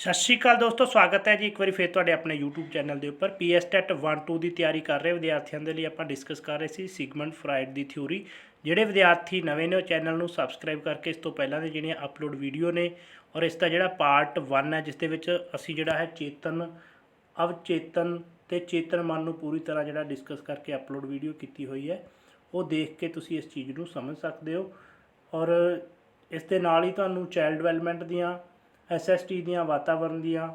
ਸਤਿ ਸ਼੍ਰੀ ਅਕਾਲ ਦੋਸਤੋ, ਸਵਾਗਤ ਹੈ ਜੀ ਇੱਕ ਵਾਰੀ ਫੇਰ ਤੁਹਾਡੇ ਆਪਣੇ YouTube ਚੈਨਲ ਦੇ ਉੱਪਰ। ਪੀਐਸਟੈਟ 1 2 ਦੀ ਤਿਆਰੀ ਕਰ ਰਹੇ ਵਿਦਿਆਰਥੀਆਂ ਦੇ ਲਈ ਆਪਾਂ ਡਿਸਕਸ ਕਰ ਰਹੇ ਸੀ ਸਿਗਮੰਡ ਫਰਾਇਡ ਦੀ ਥਿਊਰੀ ਜਿਹੜੇ ਵਿਦਿਆਰਥੀ ਨਵੇਂ ਨੇ ਉਹ ਚੈਨਲ ਨੂੰ ਸਬਸਕ੍ਰਾਈਬ ਕਰਕੇ ਇਸ ਤੋਂ ਪਹਿਲਾਂ ਦੇ ਜਿਹੜੀਆਂ ਅਪਲੋਡ ਵੀਡੀਓ ਨੇ ਔਰ ਇਸ ਦਾ ਜਿਹੜਾ ਪਾਰਟ 1 ਹੈ, ਜਿਸ ਦੇ ਵਿੱਚ ਅਸੀਂ ਜਿਹੜਾ ਹੈ ਚੇਤਨ, ਅਵਚੇਤਨ ਤੇ ਚੇਤਨ ਮਨ ਨੂੰ ਪੂਰੀ ਤਰ੍ਹਾਂ ਜਿਹੜਾ ਡਿਸਕਸ ਕਰਕੇ ਅਪਲੋਡ ਵੀਡੀਓ ਕੀਤੀ ਹੋਈ ਹੈ, ਉਹ ਦੇਖ ਕੇ ਤੁਸੀਂ ਇਸ ਚੀਜ਼ ਨੂੰ ਸਮਝ ਸਕਦੇ ਹੋ। ਔਰ ਇਸ ਦੇ ਨਾਲ ਹੀ ਤੁਹਾਨੂੰ ਚਾਈਲਡ ਡਿਵੈਲਪਮੈਂਟ ਦੀਆਂ ਐਸਐਸਟੀ ਦੀਆਂ ਵਾਤਾਵਰਣ ਦੀਆਂ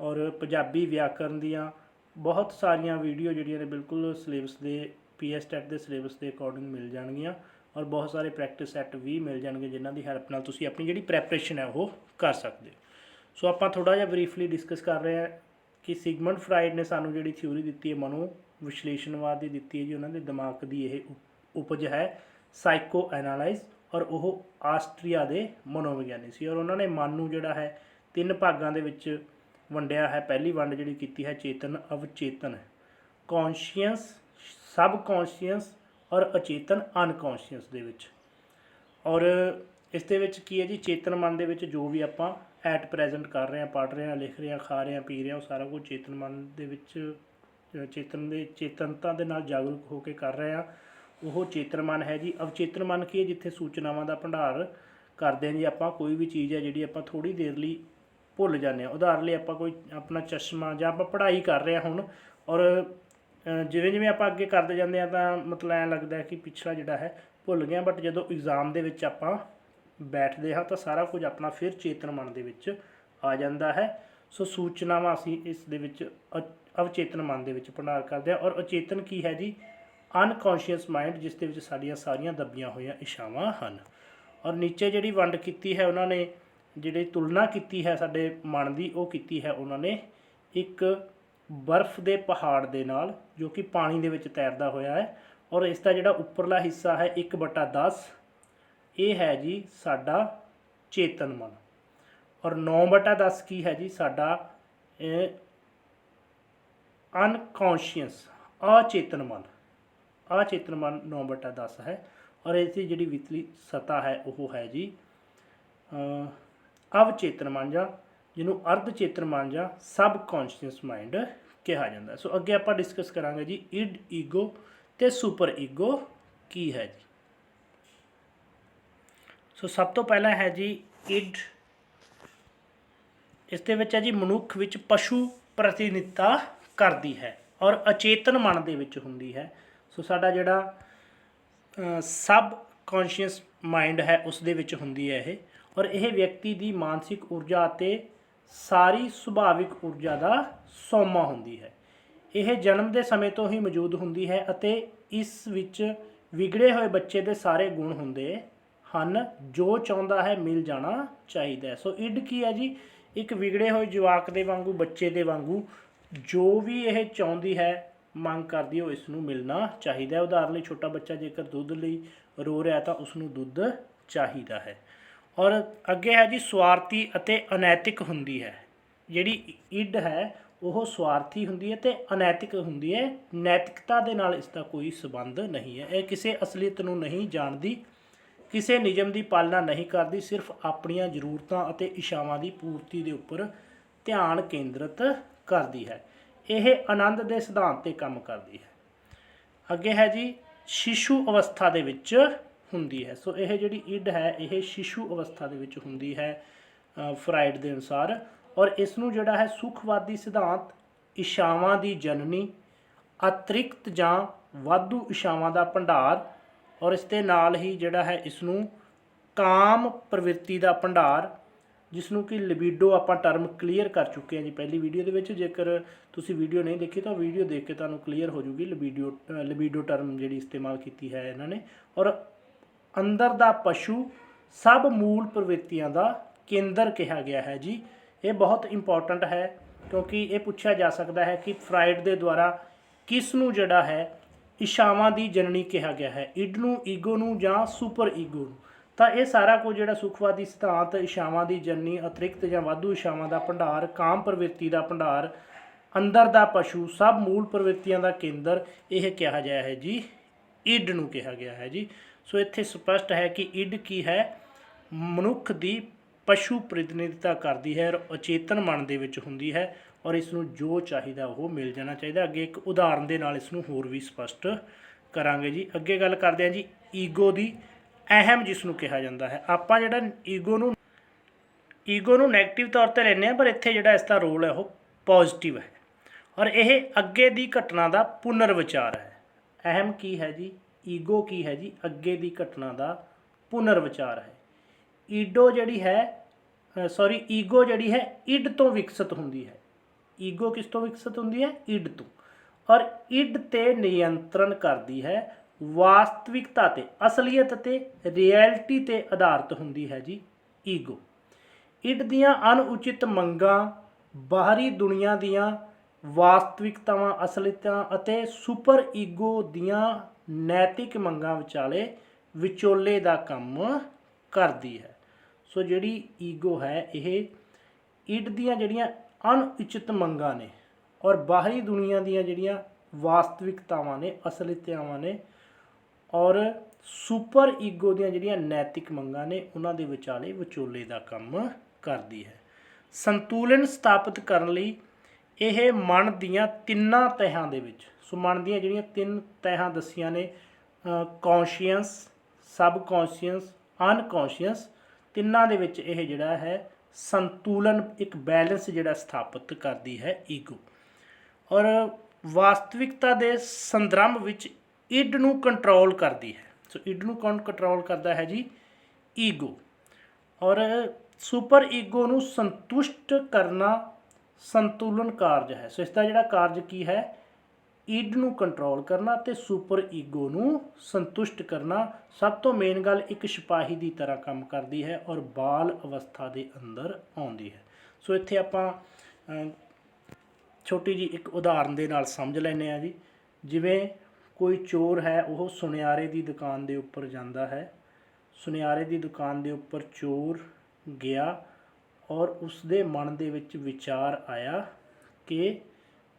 ਔਰ ਪੰਜਾਬੀ ਵਿਆਕਰਨ ਦੀਆਂ ਬਹੁਤ ਸਾਰੀਆਂ ਵੀਡੀਓ ਜਿਹੜੀਆਂ ਨੇ ਬਿਲਕੁਲ ਸਿਲੇਬਸ ਦੇ ਪੀਐਸਟੈਟ ਦੇ ਸਿਲੇਬਸ ਦੇ ਅਕੋਰਡਿੰਗ ਮਿਲ ਜਾਣਗੀਆਂ ਔਰ ਬਹੁਤ ਸਾਰੇ ਪ੍ਰੈਕਟਿਸ ਸੈੱਟ ਵੀ ਮਿਲ ਜਾਣਗੇ ਜਿਨ੍ਹਾਂ ਦੀ ਹੈਲਪ ਨਾਲ ਤੁਸੀਂ ਆਪਣੀ ਜਿਹੜੀ ਪ੍ਰੈਪਰੇਸ਼ਨ ਹੈ ਉਹ ਕਰ ਸਕਦੇ ਹੋ। ਸੋ ਆਪਾਂ ਥੋੜਾ ਜਿਹਾ ਬਰੀਫਲੀ ਡਿਸਕਸ ਕਰ ਰਹੇ ਹਾਂ ਕਿ ਸਿਗਮੰਡ ਫਰਾਇਡ ਨੇ ਸਾਨੂੰ ਜਿਹੜੀ ਥਿਊਰੀ ਦਿੱਤੀ ਹੈ, ਮਨੋ ਵਿਸ਼ਲੇਸ਼ਣਵਾਦ ਦੀ ਦਿੱਤੀ ਹੈ ਜੀ, ਉਹਨਾਂ ਦੇ ਦਿਮਾਗ ਦੀ ਇਹ ਉਪ- ਉਪਜ ਹੈ ਸਾਈਕੋ ਐਨਾਲਾਈਜ਼ ਔਰ ਉਹ ਆਸਟਰੀਆ ਦੇ ਮਨੋਵਿਗਿਆਨੀ ਸੀ ਔਰ ਉਹਨਾਂ ਨੇ ਮਨ ਨੂੰ ਜਿਹੜਾ ਹੈ ਤਿੰਨ ਭਾਗਾਂ ਦੇ ਵਿੱਚ ਵੰਡਿਆ ਹੈ। ਪਹਿਲੀ ਵੰਡ ਜਿਹੜੀ ਕੀਤੀ ਹੈ ਚੇਤਨ, ਅਵਚੇਤਨ ਕੌਨਸ਼ੀਅਸ ਸਬ ਕੌਨਸ਼ੀਅਸ ਔਰ ਅਚੇਤਨ, ਅਨਕੌਨਸ਼ੀਅਸ ਦੇ ਵਿੱਚ। ਔਰ ਇਸ ਦੇ ਵਿੱਚ ਕੀ ਹੈ ਜੀ? ਚੇਤਨ ਮਨ ਦੇ ਵਿੱਚ ਜੋ ਵੀ ਆਪਾਂ ਐਟ ਪ੍ਰੈਜ਼ੈਂਟ ਕਰ ਰਹੇ ਹਾਂ, ਪੜ੍ਹ ਰਹੇ ਹਾਂ, ਲਿਖ ਰਹੇ ਹਾਂ, ਖਾ ਰਹੇ ਹਾਂ, ਪੀ ਰਹੇ ਹਾਂ, ਉਹ ਸਾਰਾ ਕੁਝ ਚੇਤਨ ਮਨ ਦੇ ਵਿੱਚ ਚੇਤਨ ਦੇ, ਚੇਤਨਤਾ ਦੇ ਨਾਲ ਜਾਗਰੂਕ ਹੋ ਕੇ ਕਰ ਰਹੇ ਹਾਂ। ਉਹ ਚੇਤਨ ਮਨ ਹੈ ਜੀ। ਅਵਚੇਤਨ ਮਨ ਕੀ ਹੈ? ਜਿੱਥੇ ਸੂਚਨਾਵਾਂ ਦਾ ਭੰਡਾਰ ਕਰਦੇ ਹਾਂ ਜੀ ਆਪਾਂ। ਕੋਈ ਵੀ ਚੀਜ਼ ਹੈ ਜਿਹੜੀ ਆਪਾਂ ਥੋੜੀ ਦੇਰ ਲਈ ਭੁੱਲ ਜਾਂਦੇ ਹਾਂ। ਉਦਾਹਰਨ ਲਈ ਆਪਾਂ ਕੋਈ ਆਪਣਾ ਚਸ਼ਮਾ ਜਾਂ ਆਪਾਂ ਪੜ੍ਹਾਈ ਕਰ ਰਹੇ ਹਾਂ ਹੁਣ। ਔਰ ਜਿਵੇਂ ਜਿਵੇਂ ਆਪਾਂ ਅੱਗੇ ਕਰਦੇ ਜਾਂਦੇ ਆ ਤਾਂ ਮਤਲਬ ਐਂ ਲੱਗਦਾ ਕਿ ਪਿਛਲਾ ਜਿਹੜਾ ਹੈ ਭੁੱਲ ਗਿਆ ਬਟ ਜਦੋਂ ਐਗਜ਼ਾਮ ਦੇ ਵਿੱਚ ਆਪਾਂ ਬੈਠਦੇ ਹਾਂ ਤਾਂ ਸਾਰਾ ਕੁਝ ਆਪਣਾ ਫਿਰ ਚੇਤਨ ਮਨ ਦੇ ਵਿੱਚ ਆ ਜਾਂਦਾ ਹੈ। ਸੋ ਸੂਚਨਾਵਾਂ ਅਸੀਂ ਇਸ ਦੇ ਵਿੱਚ ਅ- ਅਵਚੇਤਨ ਮਨ ਦੇ ਵਿੱਚ ਭੰਡਾਰ ਕਰਦੇ ਹਾਂ। ਔਰ ਅਚੇਤਨ ਕੀ ਹੈ ਜੀ? ਅਨਕੌਂਸ਼ੀਅਸ ਮਾਈਂਡ ਜਿਸ ਦੇ ਵਿੱਚ ਸਾਡੀਆਂ ਸਾਰੀਆਂ ਦੱਬੀਆਂ ਹੋਈਆਂ ਇਸ਼ਾਵਾਂ ਹਨ। ਔਰ ਨੀਚੇ ਜਿਹੜੀ ਵੰਡ ਕੀਤੀ ਹੈ, ਉਹਨਾਂ ਨੇ ਜਿਹੜੀ ਤੁਲਨਾ ਕੀਤੀ ਹੈ ਸਾਡੇ ਮਨ ਦੀ, ਉਹ ਕੀਤੀ ਹੈ ਉਹਨਾਂ ਨੇ ਇੱਕ ਬਰਫ਼ ਦੇ ਪਹਾੜ ਦੇ ਨਾਲ, ਜੋ ਕਿ ਪਾਣੀ ਦੇ ਵਿੱਚ ਤੈਰਦਾ ਹੋਇਆ ਹੈ। ਔਰ ਇਸ ਦਾ ਜਿਹੜਾ ਉੱਪਰਲਾ ਹਿੱਸਾ ਹੈ 1/10 ਇਹ ਹੈ ਜੀ ਸਾਡਾ ਚੇਤਨ ਮਨ। ਔਰ 9/10 ਕੀ ਹੈ ਜੀ? ਸਾਡਾ ਅਨਕੌਂਸ਼ੀਅਸ ਅਚੇਤਨ ਮਨ। ਅਚੇਤਨ ਮਨ 9/10 ਹੈ। ਔਰ ਇਸ ਦੀ ਜਿਹੜੀ ਵਿਤਲੀ ਸਤਾ ਹੈ ਉਹ ਹੈ ਜੀ ਅ, ਅਵਚੇਤਨ ਜਾਂ ਜਿਹਨੂੰ ਅਰਧ ਚੇਤਨਮਨ ਜਾਂ ਸਬ ਕੌਨਸ਼ੀਅਸ ਮਾਈਂਡ ਕਿਹਾ ਜਾਂਦਾ ਸੋ ਅੱਗੇ ਆਪਾਂ ਡਿਸਕਸ ਕਰਾਂਗੇ ਜੀ ਇਡ ਈਗੋ ਤੇ ਸੁਪਰ ਈਗੋ ਕੀ ਹੈ ਜੀ। ਸੋ ਸਭ ਤੋਂ ਪਹਿਲਾਂ ਹੈ ਜੀ ਇਡ ਇਸ ਦੇ ਵਿੱਚ ਹੈ ਜੀ ਮਨੁੱਖ ਵਿੱਚ ਪਸ਼ੂ ਪ੍ਰਤੀਨਿਧਤਾ ਕਰਦੀ ਹੈ ਔਰ ਅਚੇਤਨ ਮਨ ਦੇ ਵਿੱਚ ਹੁੰਦੀ ਹੈ। ਸੋ ਸਾਡਾ ਜਿਹੜਾ ਸਬ ਕੌਨਸ਼ੀਅਸ ਮਾਈਂਡ ਹੈ, ਉਸ ਦੇ ਵਿੱਚ ਹੁੰਦੀ ਹੈ ਇਹ। ਔਰ ਇਹ ਵਿਅਕਤੀ ਦੀ ਮਾਨਸਿਕ ਊਰਜਾ ਅਤੇ ਸਾਰੀ ਸੁਭਾਵਿਕ ਊਰਜਾ ਦਾ ਸੋਮਾ ਹੁੰਦੀ ਹੈ। ਇਹ ਜਨਮ ਦੇ ਸਮੇਂ ਤੋਂ ਹੀ ਮੌਜੂਦ ਹੁੰਦੀ ਹੈ ਅਤੇ ਇਸ ਵਿੱਚ ਵਿਗੜੇ ਹੋਏ ਬੱਚੇ ਦੇ ਸਾਰੇ ਗੁਣ ਹੁੰਦੇ ਹਨ। ਜੋ ਚਾਹੁੰਦਾ ਹੈ, ਮਿਲ ਜਾਣਾ ਚਾਹੀਦਾ ਸੋ ਇਡ ਕੀ ਹੈ ਜੀ? ਇੱਕ ਵਿਗੜੇ ਹੋਏ ਜਵਾਕ ਦੇ ਵਾਂਗੂ, ਬੱਚੇ ਦੇ ਵਾਂਗੂ ਜੋ ਵੀ ਇਹ ਚਾਹੁੰਦੀ ਹੈ ਮੰਗ ਕਰਦੀ ਹੈ ਉਹ ਇਸ ਨੂੰ ਮਿਲਣਾ ਚਾਹੀਦਾ ਹੈ। ਉਦਾਹਰਨ ਲਈ ਛੋਟਾ ਬੱਚਾ ਜੇਕਰ ਦੁੱਧ ਲਈ ਰੋ ਰਿਹਾ ਤਾਂ ਉਸ ਨੂੰ ਦੁੱਧ ਚਾਹੀਦਾ ਹੈ। ਔਰ ਅੱਗੇ ਹੈ ਜੀ, ਸਵਾਰਥੀ ਅਤੇ ਅਨੈਤਿਕ ਹੁੰਦੀ ਹੈ। ਜਿਹੜੀ ਇੱਡ ਹੈ, ਉਹ ਸਵਾਰਥੀ ਹੁੰਦੀ ਹੈ ਤੇ ਅਨੈਤਿਕ ਹੁੰਦੀ ਹੈ। ਨੈਤਿਕਤਾ ਦੇ ਨਾਲ ਇਸ ਦਾ ਕੋਈ ਸਬੰਧ ਨਹੀਂ ਹੈ। ਇਹ ਕਿਸੇ ਅਸਲੀਅਤ ਨੂੰ ਨਹੀਂ ਜਾਣਦੀ, ਕਿਸੇ ਨਿਯਮ ਦੀ ਪਾਲਣਾ ਨਹੀਂ ਕਰਦੀ, ਸਿਰਫ ਆਪਣੀਆਂ ਜ਼ਰੂਰਤਾਂ ਅਤੇ ਇਸ਼ਾਵਾਂ ਦੀ ਪੂਰਤੀ ਦੇ ਉੱਪਰ ਧਿਆਨ ਕੇਂਦਰਿਤ ਕਰਦੀ ਹੈ। ਇਹ ਆਨੰਦ ਦੇ ਸਿਧਾਂਤ ਤੇ ਕੰਮ ਕਰਦੀ ਹੈ। ਅੱਗੇ ਹੈ ਜੀ ਸ਼ਿਸ਼ੂ ਅਵਸਥਾ ਦੇ ਵਿੱਚ ਹੁੰਦੀ ਹੈ। ਸੋ ਇਹ ਜਿਹੜੀ ਇਡ ਹੈ ਇਹ ਸ਼ਿਸ਼ੂ ਅਵਸਥਾ ਦੇ ਵਿੱਚ ਹੁੰਦੀ ਹੈ ਅ, ਫਰਾਇਡ ਦੇ ਅਨੁਸਾਰ। ਔਰ ਇਸ ਨੂੰ ਜਿਹੜਾ ਹੈ ਸੁਖਵਾਦੀ ਸਿਧਾਂਤ ਇਸ਼ਾਵਾਂ ਦੀ ਜਨਨੀ ਅਤ੍ਰਿਕਤ ਜਾਂ ਵਾਧੂ ਇਸ਼ਾਵਾਂ ਦਾ ਭੰਡਾਰ ਔਰ ਇਸ ਦੇ ਨਾਲ ਹੀ ਜਿਹੜਾ ਹੈ ਇਸ ਨੂੰ ਕਾਮ ਪ੍ਰਵਿਰਤੀ ਦਾ ਭੰਡਾਰ ਜਿਸ ਨੂੰ ਕਿ ਲਿਬਿਡੋ ਆਪਾਂ ਟਰਮ ਕਲੀਅਰ ਕਰ ਚੁੱਕੇ ਹਾਂ ਜੀ ਪਹਿਲੀ ਵੀਡੀਓ ਦੇ ਵਿੱਚ। ਜੇਕਰ ਤੁਸੀਂ ਵੀਡੀਓ ਨਹੀਂ ਦੇਖੀ, ਤਾਂ ਵੀਡੀਓ ਦੇਖ ਕੇ ਤੁਹਾਨੂੰ ਕਲੀਅਰ ਹੋ ਜੂਗੀ ਲਿਬਿਡੋ ਲਿਬਿਡੋ ਟਰਮ ਜਿਹੜੀ ਇਸਤੇਮਾਲ ਕੀਤੀ ਹੈ ਇਹਨਾਂ ਨੇ। ਔਰ ਅੰਦਰ ਦਾ ਪਸ਼ੂ ਸਭ ਮੂਲ ਪ੍ਰਵਿਰਤੀਆਂ ਦਾ ਕੇਂਦਰ ਕਿਹਾ ਗਿਆ ਹੈ ਜੀ। ਇਹ ਬਹੁਤ ਇੰਪੋਰਟੈਂਟ ਹੈ, ਕਿਉਂਕਿ ਇਹ ਪੁੱਛਿਆ ਜਾ ਸਕਦਾ ਹੈ ਕਿ ਫਰਾਇਡ ਦੇ ਦੁਆਰਾ ਕਿਸ ਨੂੰ ਜਿਹੜਾ ਹੈ ਇਸ਼ਾਵਾਂ ਦੀ ਜਨਨੀ ਕਿਹਾ ਗਿਆ ਹੈ। ਇਡ ਨੂੰ ਈਗੋ ਨੂੰ ਜਾਂ ਸੁਪਰ ਈਗੋ ਨੂੰ। ਤਾਂ ਇਹ ਸਾਰਾ ਕੁਝ ਜਿਹੜਾ ਸੁਖਵਾਦੀ ਸਿਧਾਂਤ ਇਸ਼ਾਵਾਂ ਦੀ ਜਨਨੀ, ਅਤਿਰਿਕਤ ਜਾਂ ਵਾਧੂ ਇਸ਼ਾਵਾਂ ਦਾ ਭੰਡਾਰ, ਕਾਮ ਪ੍ਰਵਿਰਤੀ ਦਾ ਭੰਡਾਰ, ਅੰਦਰ ਦਾ ਪਸ਼ੂ, ਸਭ ਮੂਲ ਪ੍ਰਵਿਰਤੀਆਂ ਦਾ ਕੇਂਦਰ ਇਹ ਕਿਹਾ ਗਿਆ ਹੈ ਜੀ। ਇਡ ਨੂੰ ਕਿਹਾ ਗਿਆ ਹੈ ਜੀ। ਸੋ ਇੱਥੇ ਸਪਸ਼ਟ ਹੈ ਕਿ ਇਡ ਕੀ ਹੈ? ਮਨੁੱਖ ਦੀ ਪਸ਼ੂ ਪ੍ਰਤੀਨਿਧਤਾ ਕਰਦੀ ਹੈ ਔਰ ਅਚੇਤਨ ਮਨ ਦੇ ਵਿੱਚ ਹੁੰਦੀ ਹੈ ਔਰ ਇਸ ਨੂੰ ਜੋ ਚਾਹੀਦਾ ਉਹ ਮਿਲ ਜਾਣਾ ਚਾਹੀਦਾ। ਅੱਗੇ ਇੱਕ ਉਦਾਹਰਨ ਦੇ ਨਾਲ ਇਸ ਨੂੰ ਹੋਰ ਵੀ ਸਪਸ਼ਟ ਕਰਾਂਗੇ ਜੀ। ਅੱਗੇ ਗੱਲ ਕਰਦੇ ਹਾਂ ਜੀ ਈਗੋ ਦੀ। ਅਹਿਮ ਜਿਸ ਨੂੰ ਕਿਹਾ ਜਾਂਦਾ ਹੈ। ਆਪਾਂ ਜਿਹੜਾ ਈਗੋ ਨੂੰ ਈਗੋ ਨੂੰ 네ਗੇਟਿਵ ਤੌਰ ਤੇ ਲੈਂਦੇ ਆ ਪਰ ਇੱਥੇ ਜਿਹੜਾ ਇਸ ਦਾ ਰੋਲ ਹੈ, ਉਹ ਪੋਜ਼ਿਟਿਵ ਹੈ। ਔਰ ਇਹ ਅੱਗੇ ਦੀ ਘਟਨਾ ਦਾ ਪੁਨਰ ਵਿਚਾਰ ਹੈ। ਅਹਿਮ ਕੀ ਹੈ ਜੀ? ਈਗੋ ਕੀ ਹੈ ਜੀ? ਅੱਗੇ ਦੀ ਘਟਨਾ ਦਾ ਪੁਨਰ ਵਿਚਾਰ ਹੈ। ਈਡੋ ਜਿਹੜੀ ਹੈ ਸੌਰੀ ਈਗੋ ਜਿਹੜੀ ਹੈ ਇਡ ਤੋਂ ਵਿਕਸਿਤ ਹੁੰਦੀ ਹੈ। ਈਗੋ ਕਿਸ ਤੋਂ ਵਿਕਸਿਤ ਹੁੰਦੀ ਹੈ? ਇਡ ਤੋਂ। ਔਰ ਇਡ ਤੇ ਨਿਯੰਤਰਣ ਕਰਦੀ ਹੈ। ਵਾਸਤਵਿਕਤਾ ਤੇ, ਅਸਲੀਅਤ ਤੇ, ਰਿਐਲਿਟੀ ਤੇ ਆਧਾਰਿਤ ਹੁੰਦੀ ਹੈ ਜੀ, ਈਗੋ। ਇਡ ਦੀਆਂ ਅਣਉਚਿਤ ਮੰਗਾਂ, ਬਾਹਰੀ ਦੁਨੀਆ ਦੀਆਂ ਵਾਸਤਵਿਕਤਾਵਾਂ ਅਸਲੀਤਾਂ ਅਤੇ ਸੁਪਰ ਈਗੋ ਦੀਆਂ ਨੈਤਿਕ ਮੰਗਾਂ ਵਿਚਾਲੇ ਵਿਚੋਲੇ ਦਾ ਕੰਮ ਕਰਦੀ ਹੈ। ਸੋ ਜਿਹੜੀ ਈਗੋ ਹੈ, ਇਹ ਇਡ ਦੀਆਂ ਜਿਹੜੀਆਂ ਅਣਉਚਿਤ ਮੰਗਾਂ ਨੇ ਔਰ ਬਾਹਰੀ ਦੁਨੀਆ ਦੀਆਂ ਜਿਹੜੀਆਂ ਵਾਸਤਵਿਕਤਾਵਾਂ ਨੇ ਅਸਲੀਤਾਵਾਂ ਨੇ ਔਰ ਸੁਪਰ ਈਗੋ ਦੀਆਂ ਜਿਹੜੀਆਂ ਨੈਤਿਕ ਮੰਗਾਂ ਨੇ, ਉਹਨਾਂ ਦੇ ਵਿਚਾਲੇ ਵਿਚੋਲੇ ਦਾ ਕੰਮ ਕਰਦੀ ਹੈ। ਸੰਤੁਲਨ ਸਥਾਪਿਤ ਕਰਨ ਲਈ ਇਹ ਮਨ ਦੀਆਂ ਤਿੰਨਾਂ ਤਹਿਾਂ ਦੇ ਵਿੱਚ, ਸੋ ਮਨ ਦੀਆਂ ਜਿਹੜੀਆਂ ਤਿੰਨ ਤਹਿਾਂ ਦੱਸੀਆਂ ਨੇ ਕੌਨਸ਼ੀਅਸ ਸਬ ਕੌਨਸ਼ੀਅਸ ਅਨਕੌਨਸ਼ੀਅਸ ਤਿੰਨਾਂ ਦੇ ਵਿੱਚ ਇਹ ਜਿਹੜਾ ਹੈ, ਸੰਤੁਲਨ ਇੱਕ ਬੈਲੈਂਸ ਜਿਹੜਾ ਸਥਾਪਿਤ ਕਰਦੀ ਹੈ ਈਗੋ। ਔਰ ਵਾਸਤਵਿਕਤਾ ਦੇ ਸੰਦਰਭ ਵਿੱਚ ਇਡ ਨੂੰ ਕੰਟਰੋਲ ਕਰਦੀ ਹੈ। ਸੋ ਇਡ ਨੂੰ ਕੌਣ ਕੰਟਰੋਲ ਕਰਦਾ ਹੈ ਜੀ? ਈਗੋ ਔਰ ਸੁਪਰ ਈਗੋ ਨੂੰ ਸੰਤੁਸ਼ਟ ਕਰਨਾ ਸੰਤੁਲਨ ਕਾਰਜ ਹੈ। ਸੋ ਇਸ ਦਾ ਜਿਹੜਾ ਕਾਰਜ ਕੀ ਹੈ? ਇਡ ਨੂੰ ਕੰਟਰੋਲ ਕਰਨਾ ਤੇ ਸੁਪਰ ਈਗੋ ਨੂੰ ਸੰਤੁਸ਼ਟ ਕਰਨਾ ਸਭ ਤੋਂ ਮੇਨ ਗੱਲ ਇੱਕ ਸਿਪਾਹੀ ਦੀ ਤਰ੍ਹਾਂ ਕੰਮ ਕਰਦੀ ਹੈ ਔਰ ਬਾਲ ਅਵਸਥਾ ਦੇ ਅੰਦਰ ਆਉਂਦੀ ਹੈ। ਸੋ ਇੱਥੇ ਆਪਾਂ ਛੋਟੀ ਜੀ ਇੱਕ ਉਦਾਹਰਨ ਦੇ ਨਾਲ ਸਮਝ ਲੈਂਦੇ ਆ ਜੀ। ਜਿਵੇਂ ਕੋਈ ਚੋਰ ਹੈ, ਉਹ ਸੁਨਿਆਰੇ ਦੀ ਦੁਕਾਨ ਦੇ ਉੱਪਰ ਜਾਂਦਾ ਹੈ। ਸੁਨਿਆਰੇ ਦੀ ਦੁਕਾਨ ਦੇ ਉੱਪਰ ਚੋਰ ਗਿਆ ਔਰ ਉਸ ਦੇ ਮਨ ਦੇ ਵਿੱਚ ਵਿਚਾਰ ਆਇਆ ਕਿ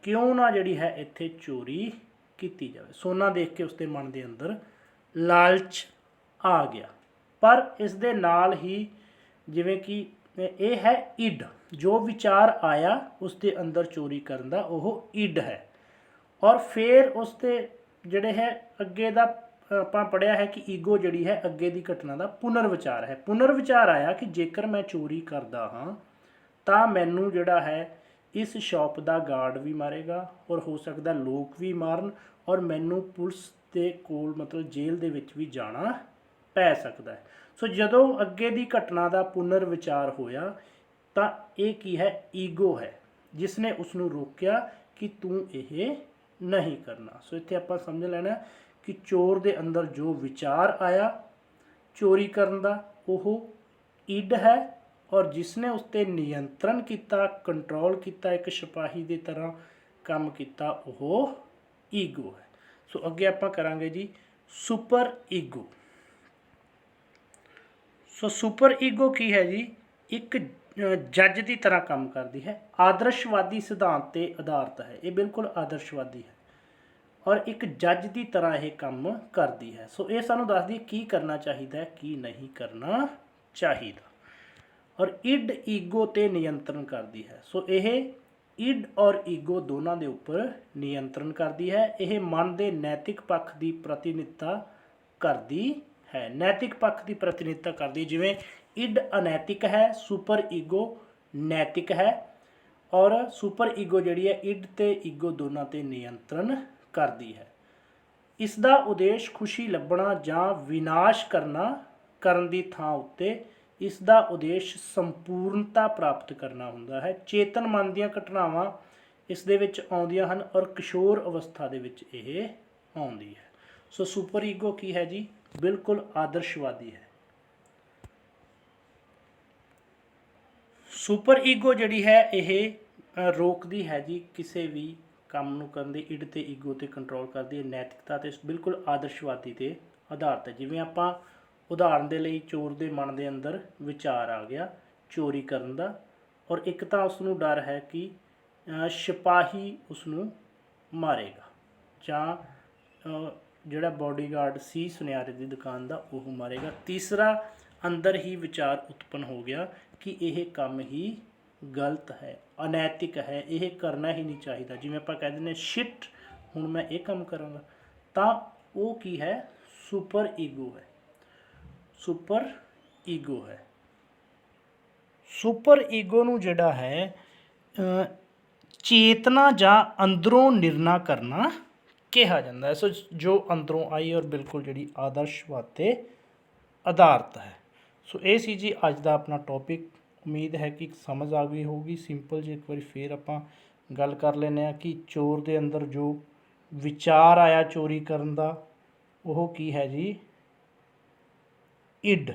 ਕਿਉਂ ਨਾ ਜਿਹੜੀ ਹੈ ਇੱਥੇ ਚੋਰੀ ਕੀਤੀ ਜਾਵੇ। ਸੋਨਾ ਦੇਖ ਕੇ ਉਸ ਦੇ ਮਨ ਦੇ ਅੰਦਰ ਲਾਲਚ ਆ ਗਿਆ। ਪਰ ਇਸ ਦੇ ਨਾਲ ਹੀ ਜਿਵੇਂ ਕਿ ਇਹ ਹੈ ਇਡ ਜੋ ਵਿਚਾਰ ਆਇਆ ਉਸ ਦੇ ਅੰਦਰ ਚੋਰੀ ਕਰਨ ਦਾ, ਉਹ ਇਡ ਹੈ। ਔਰ ਫਿਰ ਉਸ ਦੇ ਜਿਹੜੇ ਹੈ, ਅੱਗੇ ਦਾ, ਆਪਾਂ ਪੜਿਆ ਹੈ ਕਿ ਈਗੋ ਜਿਹੜੀ ਹੈ, ਅੱਗੇ ਦੀ ਘਟਨਾ ਦਾ ਪੁਨਰ ਵਿਚਾਰ ਹੈ। ਪੁਨਰ ਵਿਚਾਰ ਆਇਆ ਕਿ ਜੇਕਰ ਮੈਂ ਚੋਰੀ ਕਰਦਾ ਹਾਂ, ਤਾਂ ਮੈਨੂੰ ਜਿਹੜਾ ਹੈ, ਇਸ ਸ਼ਾਪ ਦਾ ਗਾਰਡ ਵੀ ਮਾਰੇਗਾ ਔਰ ਹੋ ਸਕਦਾ ਲੋਕ ਵੀ ਮਾਰਨ ਔਰ ਮੈਨੂੰ ਪੁਲਿਸ ਦੇ ਕੋਲ, ਮਤਲਬ ਜੇਲ੍ਹ ਦੇ ਵਿੱਚ ਵੀ ਜਾਣਾ ਪੈ ਸਕਦਾ ਹੈ। ਸੋ ਜਦੋਂ ਅੱਗੇ ਦੀ ਘਟਨਾ ਦਾ ਪੁਨਰ ਵਿਚਾਰ ਹੋਇਆ, ਤਾਂ ਇਹ ਕੀ ਹੈ? ਈਗੋ ਹੈ ਜਿਸ ਨੇ ਉਸ ਨੂੰ ਰੋਕਿਆ ਕਿ ਤੂੰ ਇਹ ਨਹੀਂ ਕਰਨਾ। ਸੋ ਇੱਥੇ ਆਪਾਂ ਸਮਝ ਲੈਣਾ ਕਿ ਚੋਰ ਦੇ ਅੰਦਰ ਜੋ ਵਿਚਾਰ ਆਇਆ ਚੋਰੀ ਕਰਨ ਦਾ, ਉਹ ਇੱਡ ਹੈ ਔਰ ਜਿਸਨੇ ਉਸ ਤੇ ਨਿਯੰਤਰਣ ਕੀਤਾ ਕੰਟਰੋਲ ਕੀਤਾ, ਇੱਕ ਸਿਪਾਹੀ ਦੇ ਤਰ੍ਹਾਂ ਕੰਮ ਕੀਤਾ, ਉਹ ਈਗੋ ਹੈ। ਸੋ ਅੱਗੇ ਆਪਾਂ ਕਰਾਂਗੇ ਜੀ super ego. So super ego ਕੀ ਹੈ ਜੀ? ਇੱਕ ਜੱਜ ਦੀ ਤਰ੍ਹਾਂ ਕੰਮ ਕਰਦੀ ਹੈ। ਆਦਰਸ਼ਵਾਦੀ ਸਿਧਾਂਤ ਤੇ ਆਧਾਰਿਤ ਹੈ। ਇਹ ਬਿਲਕੁਲ ਆਦਰਸ਼ਵਾਦੀ ਹੈ ਔਰ ਇੱਕ ਜੱਜ ਦੀ ਤਰ੍ਹਾਂ ਇਹ ਕੰਮ ਕਰਦੀ ਹੈ। ਸੋ ਇਹ ਸਾਨੂੰ ਦੱਸਦੀ ਕੀ ਕਰਨਾ ਚਾਹੀਦਾ ਹੈ, ਕੀ ਨਹੀਂ ਕਰਨਾ ਚਾਹੀਦਾ। ਔਰ ਇਡ ਈਗੋ ਤੇ ਨਿਯੰਤਰਣ ਕਰਦੀ ਹੈ। ਸੋ ਇਹ ਇਡ ਔਰ ਈਗੋ ਦੋਨਾਂ ਦੇ ਉੱਪਰ ਨਿਯੰਤਰਣ ਕਰਦੀ ਹੈ। ਇਹ ਮਨ ਦੇ ਨੈਤਿਕ ਪੱਖ ਦੀ ਪ੍ਰਤੀਨਿਧਤਾ ਕਰਦੀ ਹੈ। ਨੈਤਿਕ ਪੱਖ ਦੀ ਪ੍ਰਤੀਨਿਧਤਾ ਕਰਦੀ ਜਿਵੇਂ ਇਡ ਅਨੈਤਿਕ ਹੈ ਸੁਪਰ ਈਗੋ ਨੈਤਿਕ ਹੈ ਔਰ ਸੁਪਰ ਈਗੋ ਜਿਹੜੀ ਹੈ ਇਡ ਤੇ ਈਗੋ ਦੋਨਾਂ ਤੇ ਨਿਯੰਤਰਣ ਕਰਦੀ ਹੈ। ਇਸ ਦਾ ਉਦੇਸ਼ ਖੁਸ਼ੀ ਲੱਭਣਾ ਜਾਂ ਵਿਨਾਸ਼ ਕਰਨਾ ਕਰਨ ਦੀ ਥਾਂ ਉੱਤੇ ਇਸ ਦਾ ਉਦੇਸ਼ ਸੰਪੂਰਨਤਾ ਪ੍ਰਾਪਤ ਕਰਨਾ ਹੁੰਦਾ ਹੈ। ਚੇਤਨ ਮਨ ਦੀਆਂ ਘਟਨਾਵਾਂ ਇਸ ਦੇ ਵਿੱਚ ਆਉਂਦੀਆਂ ਹਨ ਔਰ ਕਿਸ਼ੋਰ ਅਵਸਥਾ ਦੇ ਵਿੱਚ ਇਹ ਆਉਂਦੀ ਹੈ। ਸੋ ਸੁਪਰ ਈਗੋ ਕੀ ਹੈ ਜੀ? ਬਿਲਕੁਲ ਆਦਰਸ਼ਵਾਦੀ ਹੈ। ਸੁਪਰ ਈਗੋ ਜਿਹੜੀ ਹੈ ਇਹ ਰੋਕਦੀ ਹੈ ਜੀ ਕਿਸੇ ਵੀ ਕੰਮ ਨੂੰ ਕਰਨ ਦੀ ਇਡ ਤੇ ਈਗੋ ਤੇ ਕੰਟਰੋਲ ਕਰਦੀ ਹੈ ਨੈਤਿਕਤਾ ਤੇ ਬਿਲਕੁਲ ਆਦਰਸ਼ਵਾਦੀ ਤੇ ਆਧਾਰਿਤ ਹੈ। ਜਿਵੇਂ ਆਪਾਂ ਉਦਾਹਰਨ ਦੇ ਲਈ ਚੋਰ ਦੇ ਮਨ ਦੇ ਅੰਦਰ ਵਿਚਾਰ ਆ ਗਿਆ ਚੋਰੀ ਕਰਨ ਦਾ ਔਰ ਇੱਕ ਤਾਂ ਉਸ ਨੂੰ ਡਰ ਹੈ ਕਿ ਅ, ਸਿਪਾਹੀ ਉਸ ਨੂੰ ਮਾਰੇਗਾ ਜਾਂ ਜਿਹੜਾ ਬਾਡੀਗਾਰਡ ਸੀ ਸੁਨਿਆਰੇ ਦੀ ਦੁਕਾਨ ਦਾ ਉਹ ਮਾਰੇਗਾ। ਤੀਸਰਾ ਅੰਦਰ ਹੀ ਵਿਚਾਰ ਉਤਪਨ ਹੋ ਗਿਆ ਕਿ ਇਹ ਕੰਮ ਹੀ ਗਲਤ ਹੈ, ਅਨੈਤਿਕ ਹੈ, ਇਹ ਕਰਨਾ ਹੀ ਨਹੀਂ ਚਾਹੀਦਾ। ਜਿਵੇਂ ਆਪਾਂ ਕਹਿ ਦਿੰਦੇ ਸ਼ਿਟ ਹੁਣ ਮੈਂ ਇਹ ਕੰਮ ਕਰਾਂਗਾ। ਤਾਂ ਉਹ ਕੀ ਹੈ? ਸੁਪਰ ਈਗੋ ਹੈ। ਸੁਪਰ ਈਗੋ ਹੈ। ਸੁਪਰ ਈਗੋ ਨੂੰ ਜਿਹੜਾ ਹੈ ਚੇਤਨਾ ਜਾਂ ਅੰਦਰੋਂ ਨਿਰਣਾ ਕਰਨਾ ਕਿਹਾ ਜਾਂਦਾ ਹੈ। ਸੋ ਜੋ ਅੰਦਰੋਂ ਆਈ ਔਰ ਬਿਲਕੁਲ ਜਿਹੜੀ ਆਦਰਸ਼ਵਾਦ ਤੇ ਆਧਾਰਿਤ ਹੈ। ਸੋ ਇਹ ਸੀ ਜੀ ਅੱਜ ਦਾ ਆਪਣਾ ਟੌਪਿਕ ਉਮੀਦ ਹੈ ਕਿ ਸਮਝ ਆ ਗਈ ਹੋਊਗੀ। ਸਿੰਪਲ ਜੀ ਇੱਕ ਵਾਰੀ ਫੇਰ ਆਪਾਂ ਗੱਲ ਕਰ ਲੈਨੇ ਆ ਕਿ ਚੋਰ ਦੇ ਅੰਦਰ ਜੋ ਵਿਚਾਰ ਆਇਆ ਚੋਰੀ ਕਰਨ ਦਾ, ਉਹ ਕੀ ਹੈ ਜੀ? ਇਡ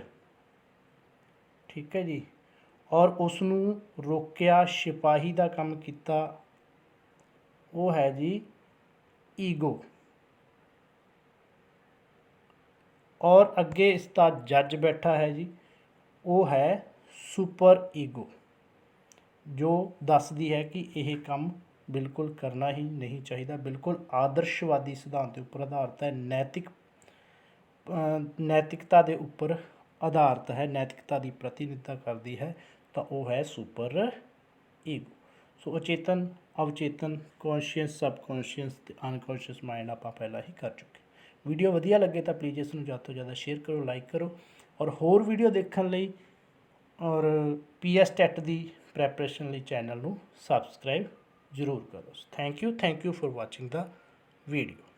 ਠੀਕ ਹੈ ਜੀ। ਔਰ ਉਸ ਨੂੰ ਰੋਕਿਆ, ਸਿਪਾਹੀ ਦਾ ਕੰਮ ਕੀਤਾ, ਉਹ ਹੈ ਜੀ ਈਗੋ ਔਰ ਅੱਗੇ ਇਸ ਦਾ ਜੱਜ ਬੈਠਾ ਹੈ ਜੀ। ਉਹ ਹੈ ਸੁਪਰ ਈਗੋ, ਜੋ ਦੱਸਦੀ ਹੈ ਕਿ ਇਹ ਕੰਮ ਬਿਲਕੁਲ ਕਰਨਾ ਹੀ ਨਹੀਂ ਚਾਹੀਦਾ। ਬਿਲਕੁਲ ਆਦਰਸ਼ਵਾਦੀ ਸਿਧਾਂਤ ਦੇ ਉੱਪਰ ਆਧਾਰਿਤ ਹੈ, ਨੈਤਿਕ ਨੈਤਿਕਤਾ ਦੇ ਉੱਪਰ ਆਧਾਰਿਤ ਹੈ, ਨੈਤਿਕਤਾ ਦੀ ਪ੍ਰਤੀਨਿਧਤਾ ਕਰਦੀ ਹੈ, ਤਾਂ ਉਹ ਹੈ ਸੁਪਰ ਈਗੋ। ਸੋ ਅਚੇਤਨ, ਅਵਚੇਤਨ ਕੌਨਸ਼ੀਅਸ ਸਬਕੌਨਸ਼ੀਅਸ ਤੇ ਅਨਕੌਨਸ਼ੀਅਸ ਮਾਈਂਡ ਆਪਾਂ ਪਹਿਲਾਂ ਹੀ ਕਰ ਚੁੱਕੇ। ਵੀਡੀਓ ਵਧੀਆ ਲੱਗੇ ਤਾਂ ਪਲੀਜ਼ ਇਸ ਨੂੰ ਜ਼ਿਆਦਾ ਤੋਂ ਜ਼ਿਆਦਾ ਸ਼ੇਅਰ ਕਰੋ ਲਾਈਕ ਕਰੋ ਔਰ ਹੋਰ ਵੀਡੀਓ ਦੇਖਣ ਲਈ ਔਰ ਪੀਐਸ ਟੈਟ ਦੀ ਪ੍ਰੈਪਰੇਸ਼ਨ ਲਈ ਚੈਨਲ ਨੂੰ ਸਬਸਕ੍ਰਾਈਬ ਜ਼ਰੂਰ ਕਰੋ। Thank you thank you for watching the video